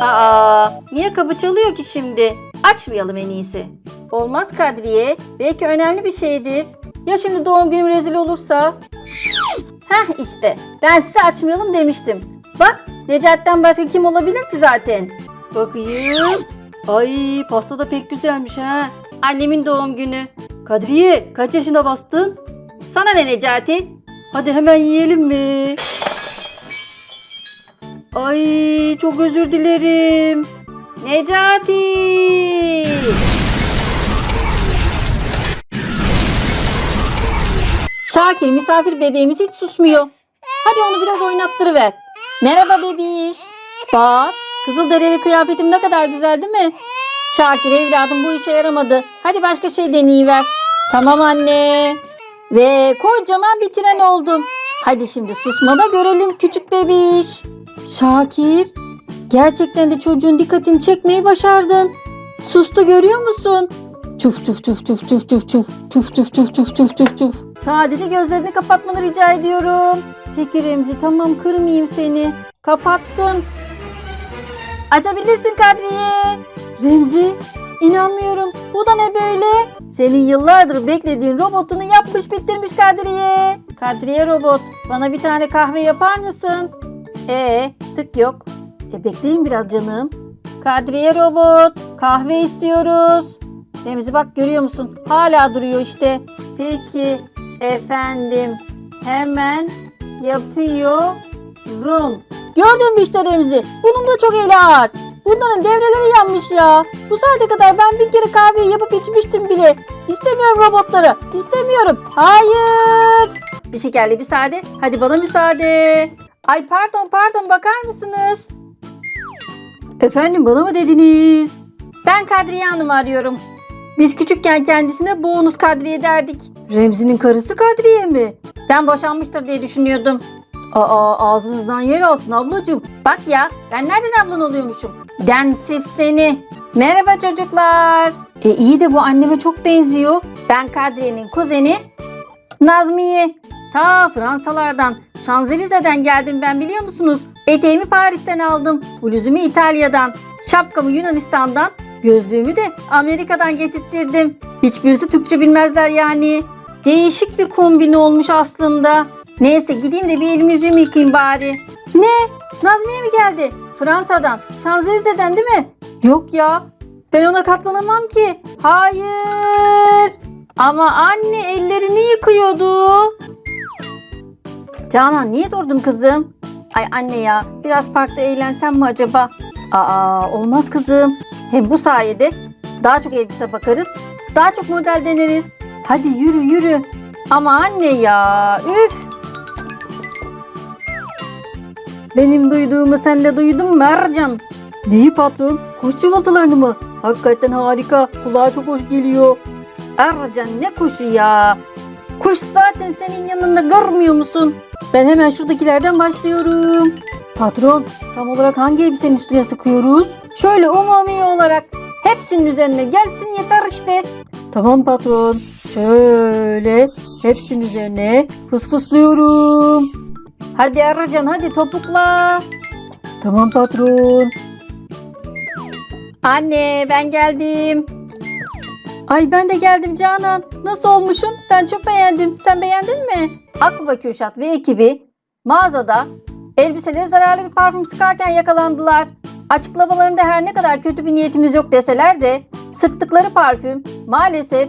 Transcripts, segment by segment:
Aa, niye kapı çalıyor ki şimdi? Açmayalım en iyisi. Olmaz Kadriye. Belki önemli bir şeydir. Ya şimdi doğum günüm rezil olursa? Heh işte. Ben size açmayalım demiştim. Bak Necat'ten başka kim olabilir ki zaten? Bakayım. Ay pasta da pek güzelmiş ha. Annemin doğum günü. Kadriye kaç yaşında bastın? Sana ne Necati? Hadi hemen yiyelim mi? Ay çok özür dilerim. Necati. Şakir misafir bebeğimiz hiç susmuyor. Hadi onu biraz oynattırıver. Merhaba bebiş. Bak kızıl dereli kıyafetim ne kadar güzel değil mi? Şakir evladım bu işe yaramadı. Hadi başka şey deneyiver. Tamam anne. Ve kocaman bir tren oldum. Hadi şimdi susma da görelim küçük bebiş. Şakir gerçekten de çocuğun dikkatini çekmeyi başardın. Sustu görüyor musun? Çuf çuf çuf çuf çuf çuf çuf çuf çuf çuf çuf çuf çuf çuf. Sadece gözlerini kapatmanı rica ediyorum. Peki Remzi tamam kırmayayım seni. Kapattım. Açabilirsin Kadriye. Remzi inanmıyorum. Bu da ne böyle? Senin yıllardır beklediğin robotunu yapmış bitirmiş Kadriye. Kadriye robot bana bir tane kahve yapar mısın? Ee, tık yok. E bekleyin biraz canım. Kadriye robot, kahve istiyoruz. Remzi bak görüyor musun? Hala duruyor işte. Peki efendim. Hemen yapıyorum. Gördün mü işte Remzi? Bunun da çok eli ağır. Bunların devreleri yanmış ya. Bu saate kadar ben bir kere kahve yapıp içmiştim bile. İstemiyorum robotları. İstemiyorum. Hayır. Bir şekerli bir sade. Hadi bana müsaade. Ay pardon pardon bakar mısınız? Efendim bana mı dediniz? Ben Kadriye Hanım'ı arıyorum. Biz küçükken kendisine bonus Kadriye derdik. Remzi'nin karısı Kadriye mi? Ben boşanmıştır diye düşünüyordum. Aa ağzınızdan yer alsın ablacığım. Bak ya ben nereden ablan oluyormuşum? Densiz seni. Merhaba çocuklar. E iyi de bu anneme çok benziyor. Ben Kadriye'nin kuzeni Nazmiye. Ta Fransalardan, Şanzelize'den geldim ben biliyor musunuz? Eteğimi Paris'ten aldım. Bluzumu İtalya'dan. Şapkamı Yunanistan'dan. Gözlüğümü de Amerika'dan getirttirdim. Hiçbirisi Türkçe bilmezler yani. Değişik bir kombin olmuş aslında. Neyse gideyim de bir elimi yüzümü yıkayayım bari. Ne? Nazmiye mi geldi? Fransa'dan, Şanzelize'den değil mi? Yok ya. Ben ona katlanamam ki. Hayır. Ama anne ellerini yıkıyordu. Canan niye durdun kızım? Ay anne ya biraz parkta eğlensem mi acaba? Aa olmaz kızım. Hem bu sayede daha çok elbise bakarız. Daha çok model deneriz. Hadi yürü yürü. Ama anne ya üf. Benim duyduğumu sen de duydun mu Ercan? Neyi patron? Kuş cıvıltılarını mı? Hakikaten harika. Kulağa çok hoş geliyor. Ercan ne kuşu ya? Kuş zaten senin yanında görmüyor musun? Ben hemen şuradakilerden başlıyorum. Patron, tam olarak hangi elbisenin üstüne sıkıyoruz? Şöyle umumi olarak hepsinin üzerine gelsin yeter işte. Tamam patron. Şöyle hepsinin üzerine fısfıslıyorum. Hadi Ercan hadi topukla. Tamam patron. Anne ben geldim. Ay ben de geldim Canan. Nasıl olmuşum? Ben çok beğendim. Sen beğendin mi? Akba Kürşat ve ekibi mağazada elbiseleri zararlı bir parfüm sıkarken yakalandılar. Açıklamalarında her ne kadar kötü bir niyetimiz yok deseler de sıktıkları parfüm maalesef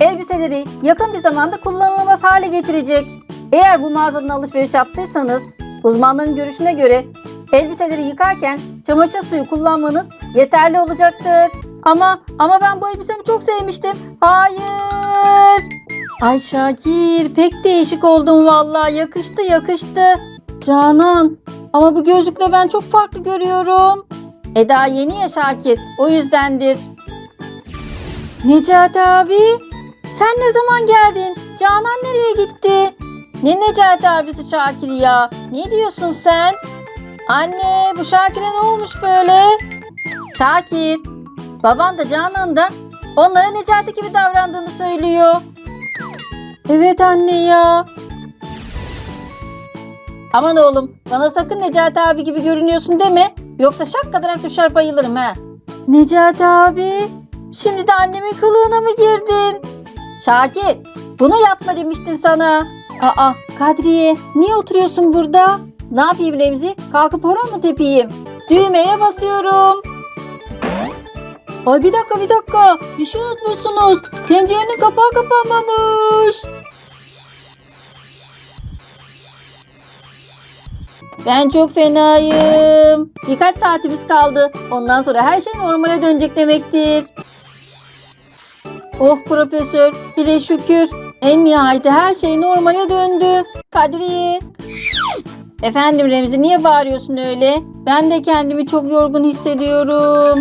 elbiseleri yakın bir zamanda kullanılamaz hale getirecek. Eğer bu mağazadan alışveriş yaptıysanız uzmanların görüşüne göre elbiseleri yıkarken çamaşır suyu kullanmanız yeterli olacaktır. Ama ama ben bu elbisemi çok sevmiştim. Hayır. Ay Şakir pek değişik oldun vallahi yakıştı yakıştı. Canan ama bu gözlükle ben çok farklı görüyorum. Eda yeni ya Şakir o yüzdendir. Necati abi sen ne zaman geldin? Canan nereye gitti? Ne Necati abisi Şakir ya? Ne diyorsun sen? Anne bu Şakir'e ne olmuş böyle? Şakir baban da Canan da onlara Necati gibi davrandığını söylüyor. Evet anne ya. Aman oğlum bana sakın Necati abi gibi görünüyorsun deme. Yoksa şak kadarak düşer bayılırım ha. Necati abi. Şimdi de annemin kılığına mı girdin? Şakir bunu yapma demiştim sana. Aa Kadriye niye oturuyorsun burada? Ne yapayım Remzi? Kalkıp horon mu tepeyim? Düğmeye basıyorum. Ay bir dakika bir dakika. Bir şey unutmuşsunuz. Tencerenin kapağı kapanmamış. Ben çok fenayım. Birkaç saatimiz kaldı. Ondan sonra her şey normale dönecek demektir. Oh profesör, bile şükür. En nihayeti her şey normale döndü. Kadriye. Efendim Remzi niye bağırıyorsun öyle? Ben de kendimi çok yorgun hissediyorum.